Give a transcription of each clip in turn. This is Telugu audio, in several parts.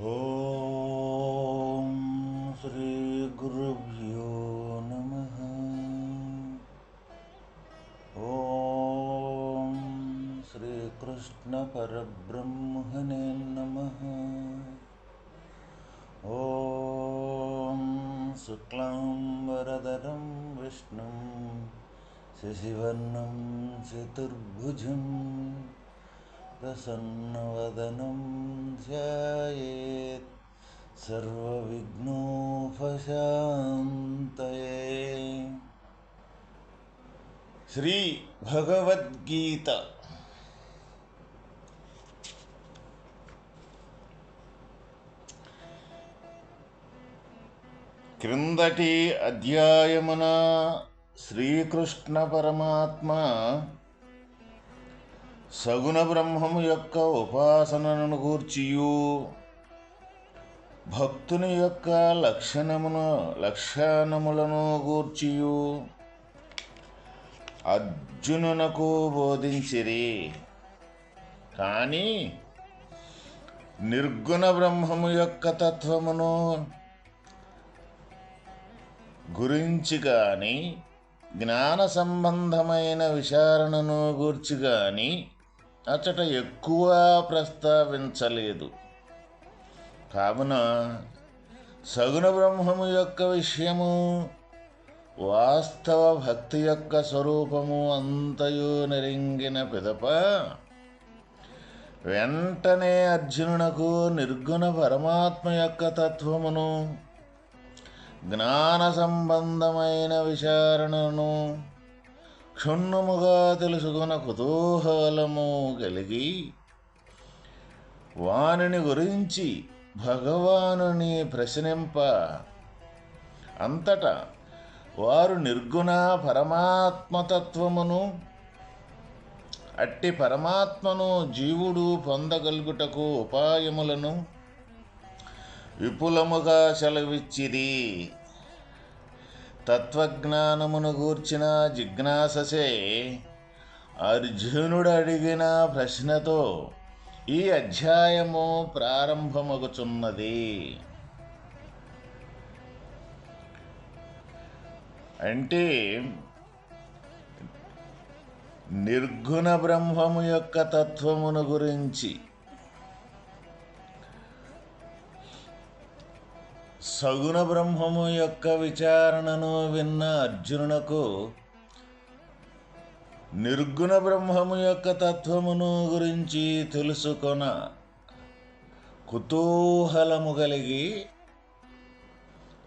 ॐ श्रीगुरुभ्यो नमः। ॐ श्रीकृष्णपरब्रह्मणे नमः। ॐ शुक्लाम्बरधरं विष्णुं शशिवर्णं चतुर्भुजम् प्रसन्नवदनं ध्यायेत्। सर्वविघ्नोपशान्तये। श्रीभगवद्गीता। क्रिन्दटी अध्यायमुना श्रीकृष्णपरमात्मा సగుణ బ్రహ్మము యొక్క ఉపాసనను గూర్చియు. భక్తుని యొక్క లక్షణమును లక్షణములను గూర్చియు. అర్జునునకు బోధించిరి. కానీ నిర్గుణ బ్రహ్మము యొక్క తత్వమును గురించి కానీ జ్ఞాన సంబంధమైన విచారణను గూర్చి కానీ అచ్చట ఎక్కువ ప్రస్తావించలేదు. కావున సగుణ బ్రహ్మము యొక్క విషయము వాస్తవ భక్తి యొక్క స్వరూపము అంతయు నెరింగిన పిదప వెంటనే అర్జునునకు నిర్గుణ పరమాత్మ యొక్క తత్వమును జ్ఞాన సంబంధమైన విచారణను క్షుణ్ణముగా తెలుసుకున్న కుతూహలము కలిగి వానిని గురించి భగవానుని ప్రశ్నింప. అంతటా వారు నిర్గుణ పరమాత్మతత్వమును అట్టి పరమాత్మను జీవుడు పొందగలుగుటకు ఉపాయములను విపులముగా సెలవిచ్చిది తత్వజ్ఞానమును గూర్చిన జిజ్ఞాససే అర్జునుడు అడిగిన ప్రశ్నతో ఈ అధ్యాయము ప్రారంభమగుచున్నది. అంటే నిర్గుణ బ్రహ్మము యొక్క తత్వమును గురించి సగుణ బ్రహ్మము యొక్క విచారణను విన్న అర్జునునకు నిర్గుణ బ్రహ్మము యొక్క తత్వమును గురించి తెలుసుకొన కుతూహలము కలిగి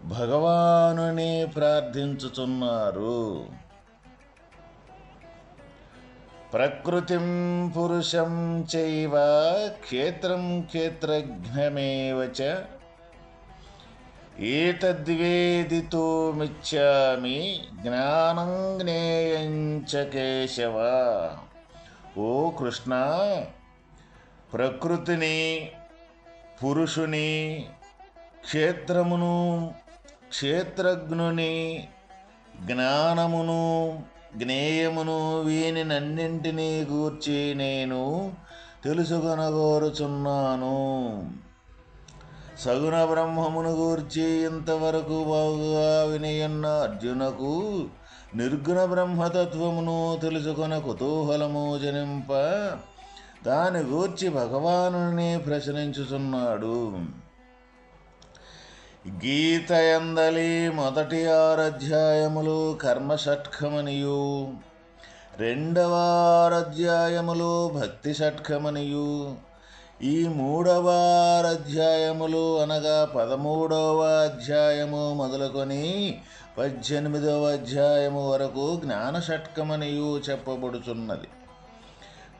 భగవానుని ప్రార్థించుచున్నారు. ప్రకృతిం పురుషం చైవ క్షేత్రం క్షేత్రజ్ఞమేవ చ ఏతద్వేదితుమిచ్చామి జ్ఞానం జ్ఞేయంచ కేశవ ఓ కృష్ణ ప్రకృతిని పురుషుని క్షేత్రమును క్షేత్రజ్ఞుని జ్ఞానమును జ్ఞేయమును వీనినన్నింటినీ గూర్చి నేను తెలుసుకొనగోరుచున్నాను। సగుణ బ్రహ్మమును గూర్చి ఇంతవరకు బాగుగా వినయన్న అర్జునకు నిర్గుణ బ్రహ్మతత్వమును తెలుసుకొన కుతూహలము జనింప దాని గూర్చి భగవానుని ప్రశ్నించుచున్నాడు. గీతయందలి మొదటి ఆరధ్యాయములు కర్మషట్కమనియు. రెండవ ఆరధ్యాయములు భక్తి షట్కమనియు ఈ మూడవ అధ్యాయములు అనగా పదమూడవ అధ్యాయము మొదలుకొని పద్దెనిమిదవ అధ్యాయము వరకు జ్ఞాన షట్కమనియు చెప్పబడుచున్నది.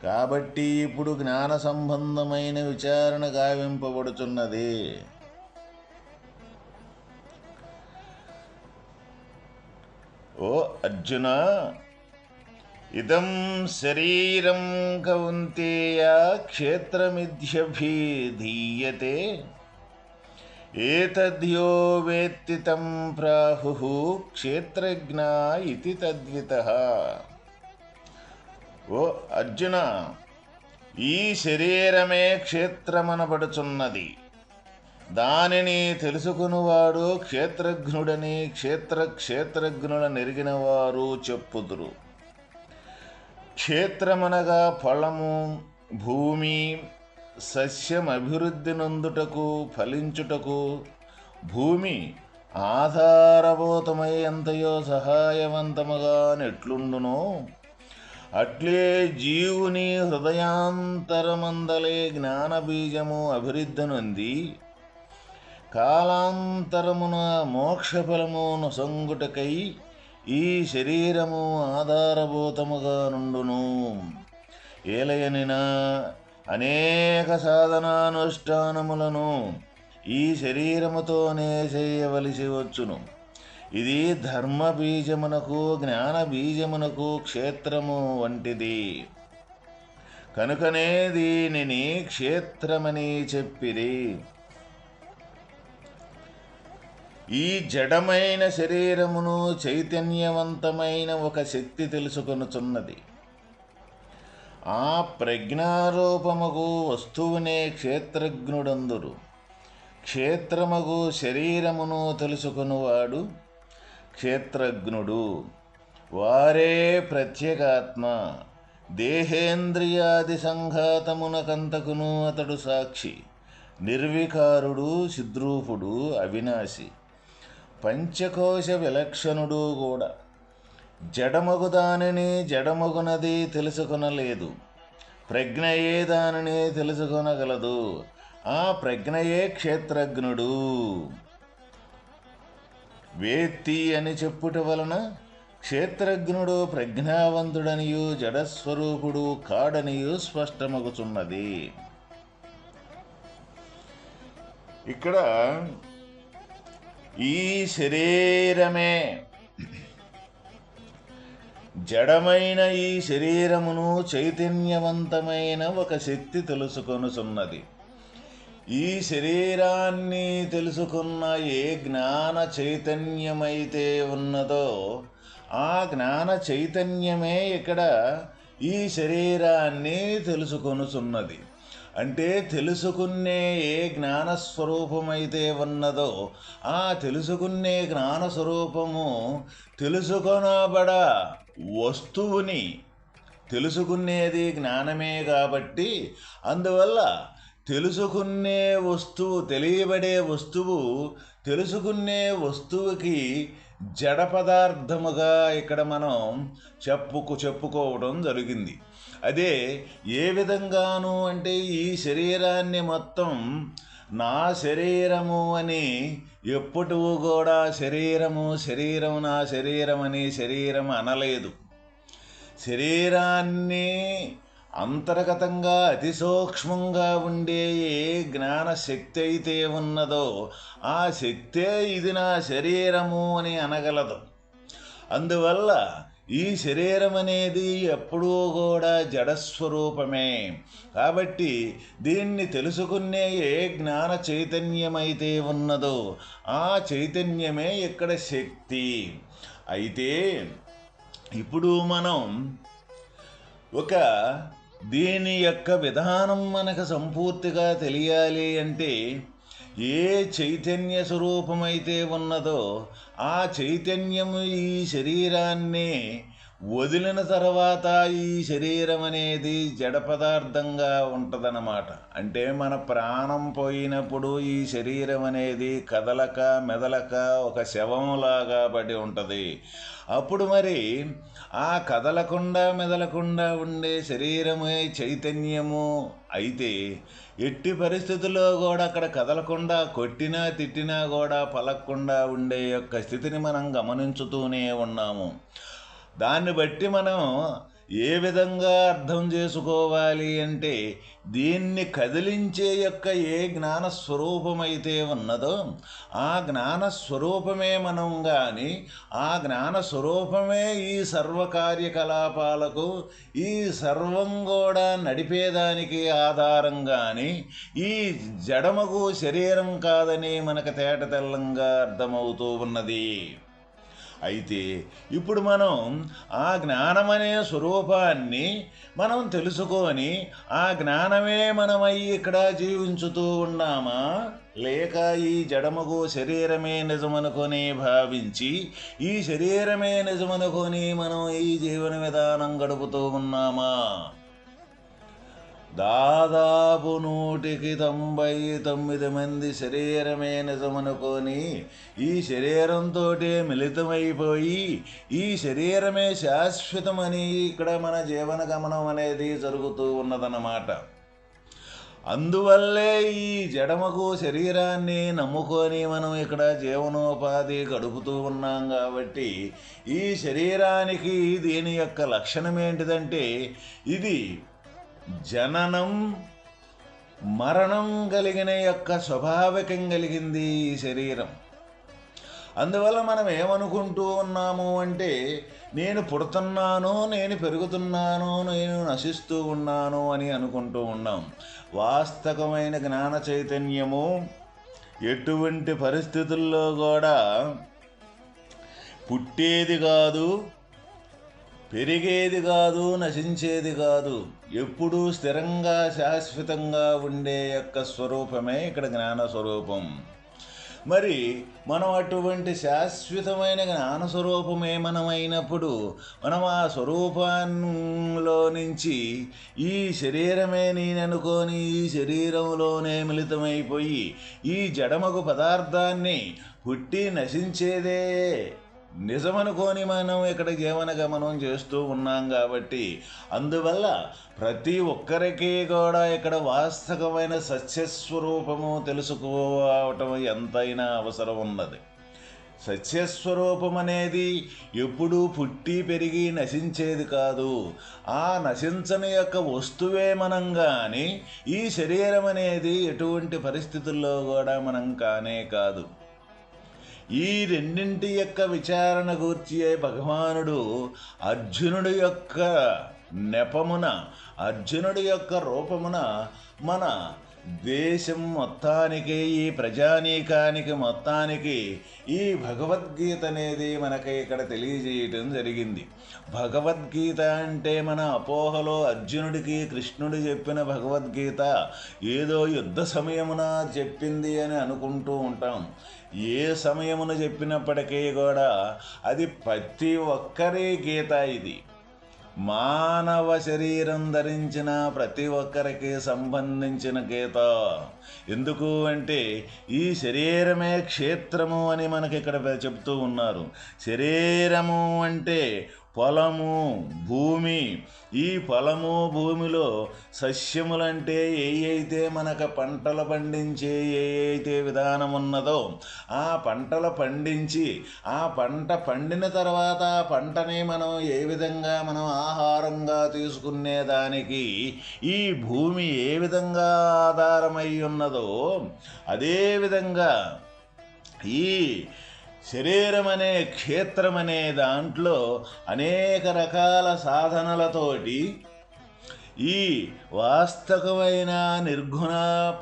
కాబట్టి ఇప్పుడు జ్ఞాన సంబంధమైన విచారణ గావింపబడుచున్నది. ఓ అర్జున ఇదం శరీరం కౌంతేయ క్షేత్రమిధ్యభిధీయతే ఏతద్యో వేత్తి తం ప్రాహు క్షేత్రజ్ఞ ఇది తద్విత. ఓ అర్జున ఈ శరీరమే క్షేత్రమనబడుచున్నది. దానిని తెలుసుకునివాడు క్షేత్రజ్ఞుడని క్షేత్ర క్షేత్రజ్ఞుల నెరిగినవారు చెప్పుదురు. క్షేత్రమనగా ఫలము భూమి సస్యం అభివృద్ధి నందుటకు ఫలించుటకు భూమి ఆధారభూతమై ఎంతయో సహాయవంతముగా నెట్లుండునో. అట్లే జీవుని హృదయాంతరమందలే జ్ఞానబీజము అభివృద్ధి నొంది కాలాంతరమున మోక్షఫలము నొసంగుటకై ఈ శరీరము ఆధారభూతముగా నుండును. ఏలయనిన అనేక సాధనానుష్ఠానములను ఈ శరీరముతోనే చేయవలసి వచ్చును. ఇది ధర్మ బీజమునకు జ్ఞాన బీజమునకు క్షేత్రము వంటిది. కనుకనే దీనిని క్షేత్రమని చెప్పిరి. ఈ జడమైన శరీరమును చైతన్యవంతమైన ఒక శక్తి తెలుసుకొనుచున్నది. ఆ ప్రజ్ఞారూపముగు వస్తువునే క్షేత్రజ్ఞుడందురు. క్షేత్రమగు శరీరమును తెలుసుకునివాడు క్షేత్రజ్ఞుడు. వారే ప్రత్యేగాత్మ. దేహేంద్రియాది సంఘాతమునకంతకును అతడు సాక్షి. నిర్వికారుడు సిద్రూపుడు అవినాశి. పంచకోశ విలక్షణుడు కూడా. జడమగు దానిని జడమగునది తెలుసుకొనలేదు. ప్రజ్ఞయే దానిని తెలుసుకొనగలదు. ఆ ప్రజ్ఞయే క్షేత్రజ్ఞుడు. వేత్తి అని చెప్పుట వలన క్షేత్రజ్ఞుడు ప్రజ్ఞావంతుడనియు జడస్వరూపుడు కాడనియు స్పష్టమగుచున్నది. ఇక్కడ ఈ శరీరమే. జడమైన ఈ శరీరమును చైతన్యవంతమైన ఒక శక్తి తెలుసుకొనుచున్నది. ఈ శరీరాన్ని తెలుసుకున్న ఏ జ్ఞాన చైతన్యమైతే ఉన్నదో ఆ జ్ఞాన చైతన్యమే ఇక్కడ ఈ శరీరాన్ని తెలుసుకొనుచున్నది. అంటే తెలుసుకునే ఏ జ్ఞానస్వరూపమైతే ఉన్నదో ఆ తెలుసుకునే జ్ఞానస్వరూపము తెలుసుకొనబడ వస్తువుని తెలుసుకునేది జ్ఞానమే కాబట్టి అందువల్ల తెలుసుకునే వస్తువు తెలియబడే వస్తువు తెలుసుకునే వస్తువుకి జడ పదార్థముగా ఇక్కడ మనం చెప్పుకు చెప్పుకోవడం జరిగింది. అదే ఏ విధంగాను అంటే ఈ శరీరాన్ని మొత్తం నా శరీరము అని ఎప్పుడు కూడా శరీరము శరీరం నా శరీరం అని శరీరం అనలేదు. శరీరాన్ని అంతర్గతంగా అతి సూక్ష్మంగా ఉండే ఏ జ్ఞాన శక్తి అయితే ఉన్నదో ఆ శక్తే ఇది నా శరీరము అని అనగలదు. అందువల్ల ఈ శరీరం అనేది ఎప్పుడూ కూడా జడస్వరూపమే. కాబట్టి దీన్ని తెలుసుకునే ఏ జ్ఞాన చైతన్యమైతే ఉన్నదో ఆ చైతన్యమే ఇక్కడ శక్తి. అయితే ఇప్పుడు మనం ఒక దీని యొక్క విధానం మనకు సంపూర్తిగా తెలియాలి అంటే ఏ చైతన్య స్వరూపమైతే ఉన్నదో ఆ చైతన్యము ఈ శరీరాన్ని వదిలిన తర్వాత ఈ శరీరం అనేది జడ పదార్థంగా ఉంటుందన్నమాట. అంటే మన ప్రాణం పోయినప్పుడు ఈ శరీరం అనేది కదలక మెదలక ఒక శవంలాగా పడి ఉంటుంది. అప్పుడు మరి ఆ కదలకుండా మెదలకుండా ఉండే శరీరమే చైతన్యము. అయితే ఎట్టి పరిస్థితుల్లో కూడా అక్కడ కదలకుండా కొట్టినా తిట్టినా కూడా పలక్కుండా ఉండే యొక్క స్థితిని మనం గమనించుతూనే ఉన్నాము. దాన్ని బట్టి మనం ఏ విధంగా అర్థం చేసుకోవాలి అంటే దీన్ని కదిలించే యొక్క ఏ జ్ఞాన స్వరూపమైతే ఉన్నదో ఆ జ్ఞాన స్వరూపమే మనం కానీ ఆ జ్ఞాన స్వరూపమే ఈ సర్వ కార్యకలాపాలకు ఈ సర్వం కూడా నడిపేదానికి ఆధారం కానీ ఈ జడమకు శరీరం కాదని మనకు తేట తెల్లంగా అర్థమవుతూ ఉన్నది. అయితే ఇప్పుడు మనం ఆ జ్ఞానమనే స్వరూపాన్ని మనం తెలుసుకొని ఆ జ్ఞానమే మనమై ఇక్కడ జీవించుతూ ఉన్నామా? లేక ఈ జడముకు శరీరమే నిజమనుకొని భావించి ఈ శరీరమే నిజమనుకొని మనం ఈ జీవన విధానం గడుపుతూ ఉన్నామా? దాదాపు నూటికి తొంభై తొమ్మిది మంది శరీరమే నిజమనుకొని ఈ శరీరంతో మిళితమైపోయి ఈ శరీరమే శాశ్వతమని ఇక్కడ మన జీవన గమనం అనేది జరుగుతూ ఉన్నదన్నమాట. అందువల్లే ఈ జడమకు శరీరాన్ని నమ్ముకొని మనం ఇక్కడ జీవనోపాధి గడుపుతూ ఉన్నాం కాబట్టి ఈ శరీరానికి దీని యొక్క లక్షణం ఏంటిదంటే ఇది జననం మరణం కలిగిన యొక్క స్వభావికం కలిగింది ఈ శరీరం. అందువల్ల మనం ఏమనుకుంటూ ఉన్నాము అంటే నేను పుడుతున్నాను నేను పెరుగుతున్నాను నేను నశిస్తూ ఉన్నాను అని అనుకుంటూ ఉన్నాం. వాస్తవమైన జ్ఞాన చైతన్యము ఎటువంటి పరిస్థితుల్లో కూడా పుట్టేది కాదు పెరిగేది కాదు నశించేది కాదు. ఎప్పుడూ స్థిరంగా శాశ్వతంగా ఉండే యొక్క స్వరూపమే ఇక్కడ జ్ఞాన స్వరూపం మరి మనం అటువంటి శాశ్వతమైన జ్ఞాన స్వరూపమే మనమైనప్పుడు మనం ఆ స్వరూపంలో నుంచి ఈ శరీరమే నేననుకొని ఈ శరీరంలోనే మిళితమైపోయి ఈ జడమగు పదార్థాన్ని పుట్టి నశించేదే. నిజమనుకోని మనం ఇక్కడ జీవన గమనం చేస్తూ ఉన్నాం కాబట్టి అందువల్ల ప్రతి ఒక్కరికి కూడా ఇక్కడ వాస్తవమైన సత్యస్వరూపము తెలుసుకోవటం ఎంతైనా అవసరం ఉన్నది. సత్యస్వరూపం అనేది ఎప్పుడూ పుట్టి పెరిగి నశించేది కాదు. ఆ నశించని యొక్క వస్తువే మనం కానీ ఈ శరీరం అనేది ఎటువంటి పరిస్థితుల్లో కూడా మనం కానే కాదు. ఈ రెండింటి యొక్క విచారణ గూర్చియే భగవానుడు అర్జునుడి యొక్క నెపమున అర్జునుడి యొక్క రూపమున మన దేశం మొత్తానికి ఈ ప్రజానీకానికి మొత్తానికి ఈ భగవద్గీత అనేది మనకి ఇక్కడ తెలియజేయటం జరిగింది. భగవద్గీత అంటే మన అపోహలో అర్జునుడికి కృష్ణుడు చెప్పిన భగవద్గీత ఏదో యుద్ధ సమయమున చెప్పింది అని అనుకుంటూ ఉంటాం. ఏ సమయమున చెప్పినప్పటికీ కూడా అది ప్రతి ఒక్కరి గీత ఇది. మానవ శరీరం ధరించిన ప్రతి ఒక్కరికి సంబంధించిన గీత. ఎందుకు అంటే ఈ శరీరమే క్షేత్రము అని మనకి ఇక్కడ చెప్తూ ఉన్నారు. శరీరము అంటే పొలము భూమి. ఈ పొలము భూమిలో సస్యములంటే ఏ అయితే మనకు పంటలు పండించే ఏ అయితే విధానం ఉన్నదో ఆ పంటలు పండించి ఆ పంట పండిన తర్వాత ఆ పంటని మనం ఏ విధంగా మనం ఆహారంగా తీసుకునే దానికి ఈ భూమి ఏ విధంగా ఆధారమై ఉన్నదో అదే విధంగా ఈ శరీరం అనే క్షేత్రం అనే దాంట్లో అనేక రకాల సాధనలతోటి ఈ వాస్తవమైన నిర్గుణ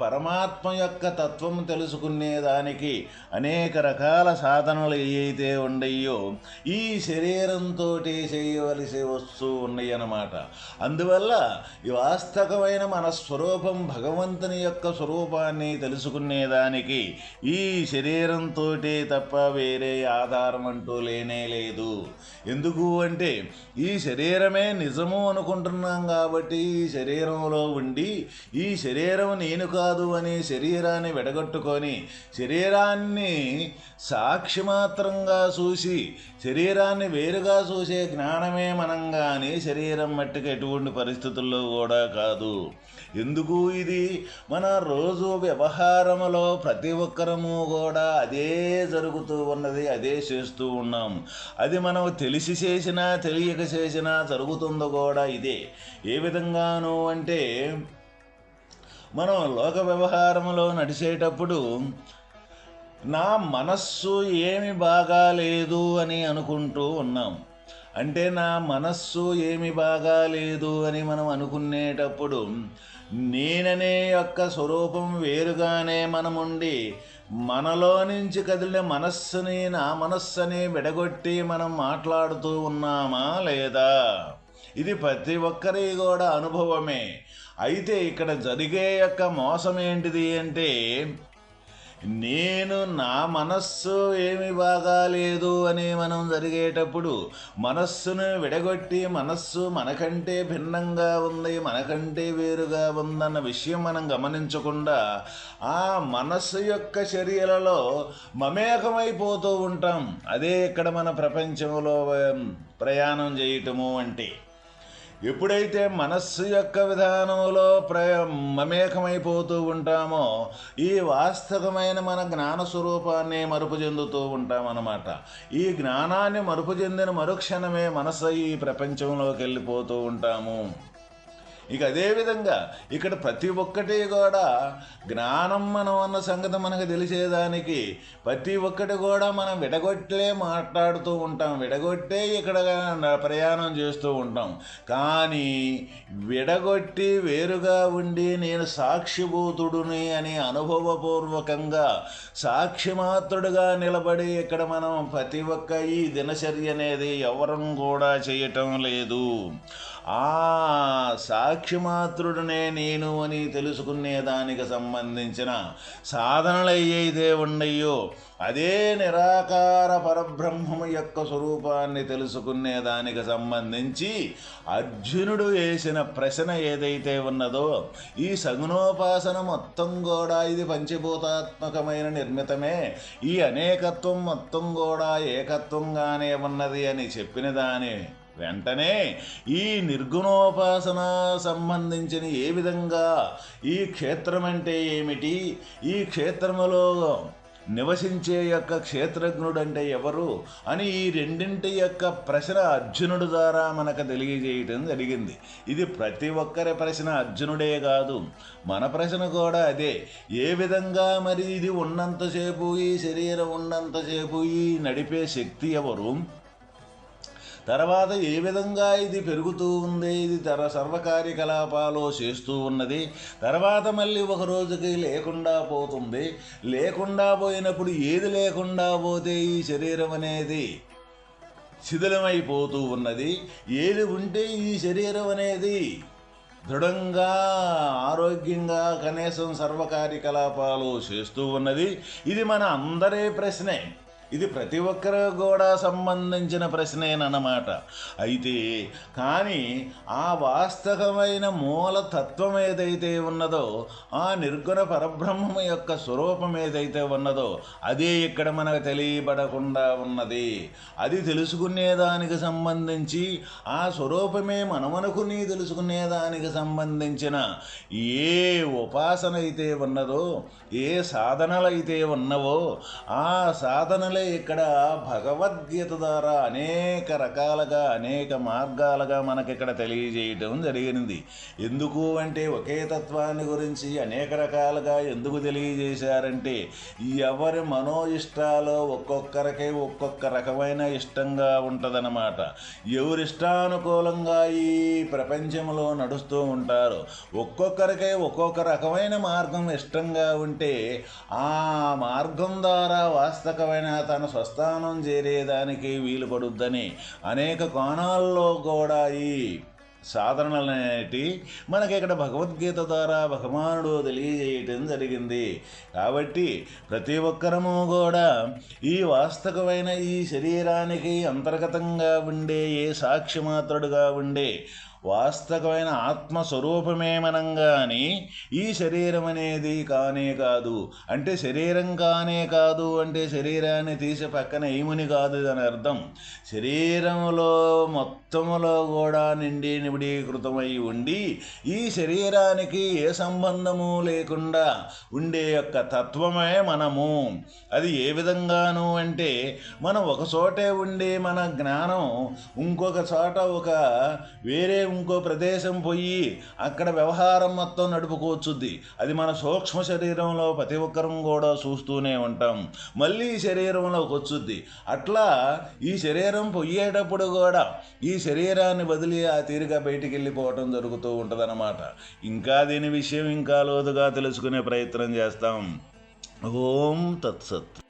పరమాత్మ యొక్క తత్వం తెలుసుకునేదానికి అనేక రకాల సాధనలు ఏవైతే ఉండయో ఈ శరీరంతో చేయవలసి వస్తూ ఉన్నాయి అన్నమాట అందువల్ల ఈ వాస్తవమైన మన స్వరూపం భగవంతుని యొక్క స్వరూపాన్ని తెలుసుకునేదానికి ఈ శరీరంతో తప్ప వేరే ఆధారం అంటూ లేనే లేదు. ఎందుకు అంటే ఈ శరీరమే నిజము అనుకుంటున్నాం కాబట్టి ఈ శరీరం శరీరంలో ఉండి ఈ శరీరం నేను కాదు అని శరీరాన్ని విడగొట్టుకొని శరీరాన్ని సాక్షిమాత్రంగా చూసి శరీరాన్ని వేరుగా చూసే జ్ఞానమే మనం కానీ శరీరం మట్టికి ఎటువంటి పరిస్థితుల్లో కూడా కాదు. ఎందుకు ఇది? మన రోజు వ్యవహారములో ప్రతి ఒక్కరము కూడా అదే జరుగుతూ ఉన్నది అదే చేస్తూ ఉన్నాం. అది మనం తెలిసి చేసినా తెలియక చేసినా జరుగుతుందో కూడా ఇదే. ఏ విధంగాను అంటే మనం లోక వ్యవహారంలో నడిచేటప్పుడు నా మనస్సు ఏమి బాగాలేదు అని అనుకుంటూ ఉన్నాం. అంటే నా మనస్సు ఏమి బాగాలేదు అని మనం అనుకునేటప్పుడు నేననే యొక్క స్వరూపం వేరుగానే మనముండి మనలో నుంచి కదిలిన మనస్సుని నా మనస్సుని విడగొట్టి మనం మాట్లాడుతూ ఉన్నామా లేదా? ఇది ప్రతి ఒక్కరి కూడా అనుభవమే. అయితే ఇక్కడ జరిగే యొక్క మోసం ఏంటిది అంటే నేను నా మనస్సు ఏమి బాగాలేదు అని మనం జరిగేటప్పుడు మనస్సును విడగొట్టి మనస్సు మనకంటే భిన్నంగా ఉంది మనకంటే వేరుగా ఉందన్న విషయం మనం గమనించకుండా ఆ మనస్సు యొక్క చర్యలలో మమేకమైపోతూ ఉంటాం. అదే ఇక్కడ మన ప్రపంచంలో ప్రయాణం చేయటము అంటే. ఎప్పుడైతే మనస్సు యొక్క విధానంలో ప్ర మమేకమైపోతూ ఉంటామో ఈ వాస్తవమైన మన జ్ఞాన స్వరూపాన్ని మరుపు చెందుతూ ఉంటామన్నమాట. ఈ జ్ఞానాన్ని మరుపు చెందిన మరుక్షణమే మనసు ఈ ప్రపంచంలోకి వెళ్ళిపోతూ ఉంటాము. ఇక అదేవిధంగా ఇక్కడ ప్రతి ఒక్కటి కూడా జ్ఞానం మనం అన్న సంగతి మనకు తెలిసేదానికి ప్రతి ఒక్కటి కూడా మనం విడగొట్టలే మాట్లాడుతూ ఉంటాం విడగొట్టే ఇక్కడ ప్రయాణం చేస్తూ ఉంటాం. కానీ విడగొట్టి వేరుగా ఉండి నేను సాక్షిభూతుడుని అని అనుభవపూర్వకంగా సాక్షిమాత్రుడుగా నిలబడి ఇక్కడ మనం ప్రతి ఒక్క ఈ దినచర్య అనేది ఎవరం కూడా చేయటం లేదు. ఆ సాక్షిమాత్రుడనే నేను అని తెలుసుకునే దానికి సంబంధించిన సాధనలు ఏదైతే ఉన్నాయో అదే నిరాకార పరబ్రహ్మము యొక్క స్వరూపాన్ని తెలుసుకునే దానికి సంబంధించి అర్జునుడు వేసిన ప్రశ్న ఏదైతే ఉన్నదో ఈ సగుణోపాసన మొత్తం కూడా ఇది పంచభూతాత్మకమైన నిర్మితమే. ఈ అనేకత్వం మొత్తం కూడా ఏకత్వంగానే ఉన్నది అని చెప్పిన దాని వెంటనే ఈ నిర్గుణోపాసన సంబంధించిన ఏ విధంగా ఈ క్షేత్రం అంటే ఏమిటి ఈ క్షేత్రములో నివసించే యొక్క క్షేత్రజ్ఞుడు అంటే ఎవరు అని ఈ రెండింటి యొక్క ప్రశ్న అర్జునుడు ద్వారా మనకు తెలియజేయటం జరిగింది. ఇది ప్రతి ఒక్కరి ప్రశ్న అర్జునుడే కాదు. మన ప్రశ్న కూడా అదే. ఏ విధంగా మరి ఇది ఉన్నంతసేపు ఈ శరీరం ఉన్నంతసేపు ఈ నడిపే శక్తి ఎవరు? తర్వాత ఏ విధంగా ఇది పెరుగుతూ ఉంది ఇది తర సర్వకార్యకలాపాలు చేస్తూ ఉన్నది తర్వాత మళ్ళీ ఒక రోజుకి లేకుండా పోతుంది. లేకుండా పోయినప్పుడు ఏది లేకుండా పోతే ఈ శరీరం అనేది శిథిలమైపోతూ ఉన్నది. ఏది ఉంటే ఈ శరీరం అనేది దృఢంగా ఆరోగ్యంగా కనీసం సర్వకార్యకలాపాలు చేస్తూ ఉన్నది. ఇది మన అందరి ప్రశ్నే. ఇది ప్రతి ఒక్కరు కూడా సంబంధించిన ప్రశ్నేనమాట అయితే కానీ ఆ వాస్తవమైన మూల తత్వం ఏదైతే ఉన్నదో ఆ నిర్గుణ పరబ్రహ్మం యొక్క స్వరూపం ఏదైతే ఉన్నదో అదే ఇక్కడ మనకు తెలియబడకుండా ఉన్నది. అది తెలుసుకునేదానికి సంబంధించి ఆ స్వరూపమే మనమనుకుని తెలుసుకునేదానికి సంబంధించిన ఏ ఉపాసన అయితే ఉన్నదో ఏ సాధనలైతే ఉన్నవో ఆ సాధనలే ఇక్కడ భగవద్గీత ద్వారా అనేక రకాలుగా అనేక మార్గాలుగా మనకి ఇక్కడ తెలియజేయటం జరిగింది ఎందుకు అంటే ఒకే తత్వాన్ని గురించి అనేక రకాలుగా ఎందుకు తెలియజేశారంటే ఎవరి మనో ఇష్టాలో ఒక్కొక్కరికి ఒక్కొక్క రకమైన ఇష్టంగా ఉంటుందన్నమాట. ఎవరిష్టానుకూలంగా ఈ ప్రపంచంలో నడుస్తూ ఉంటారు ఒక్కొక్కరికే ఒక్కొక్క రకమైన మార్గం ఇష్టంగా ఉంటే ఆ మార్గం ద్వారా వాస్తవమైన తన స్వస్థానం చేరేదానికి వీలు పడుద్దని అనేక కోణాల్లో కూడా ఈ సాధనలనేటి మనకి ఇక్కడ భగవద్గీత ద్వారా భగవానుడు తెలియజేయటం జరిగింది. కాబట్టి ప్రతి ఒక్కరము కూడా ఈ వాస్తవమైన ఈ శరీరానికి అంతర్గతంగా ఉండే ఏ సాక్షిమాత్రుడుగా ఉండే వాస్తవమైన ఆత్మస్వరూపమేమనంగాని మనం కానీ ఈ శరీరం అనేది కానే కాదు. అంటే శరీరం కానే కాదు అంటే శరీరాన్ని తీసి పక్కన ఏముని కాదు అని అర్థం. శరీరంలో మొత్తములో కూడా నిండి నిబిడీకృతమై ఉండి ఈ శరీరానికి ఏ సంబంధము లేకుండా ఉండే యొక్క తత్వమే మనము. అది ఏ విధంగాను అంటే మనం ఒక చోటే ఉండే మన జ్ఞానం ఇంకొక చోట ఒక వేరే ఇంకో ప్రదేశం పోయి అక్కడ వ్యవహారం మొత్తం నడుపుకోవచ్చుద్ది. అది మన సూక్ష్మ శరీరంలో ప్రతి ఒక్కరం కూడా చూస్తూనే ఉంటాం. మళ్ళీ ఈ శరీరంలోకి వచ్చుద్ది. అట్లా ఈ శరీరం పొయ్యేటప్పుడు కూడా ఈ శరీరాన్ని బదిలి ఆ తీరుగా బయటికి వెళ్ళిపోవటం జరుగుతూ ఉంటుందన్నమాట. ఇంకా దీని విషయం ఇంకా లోతుగా తెలుసుకునే ప్రయత్నం చేస్తాం. ఓం తత్సత్.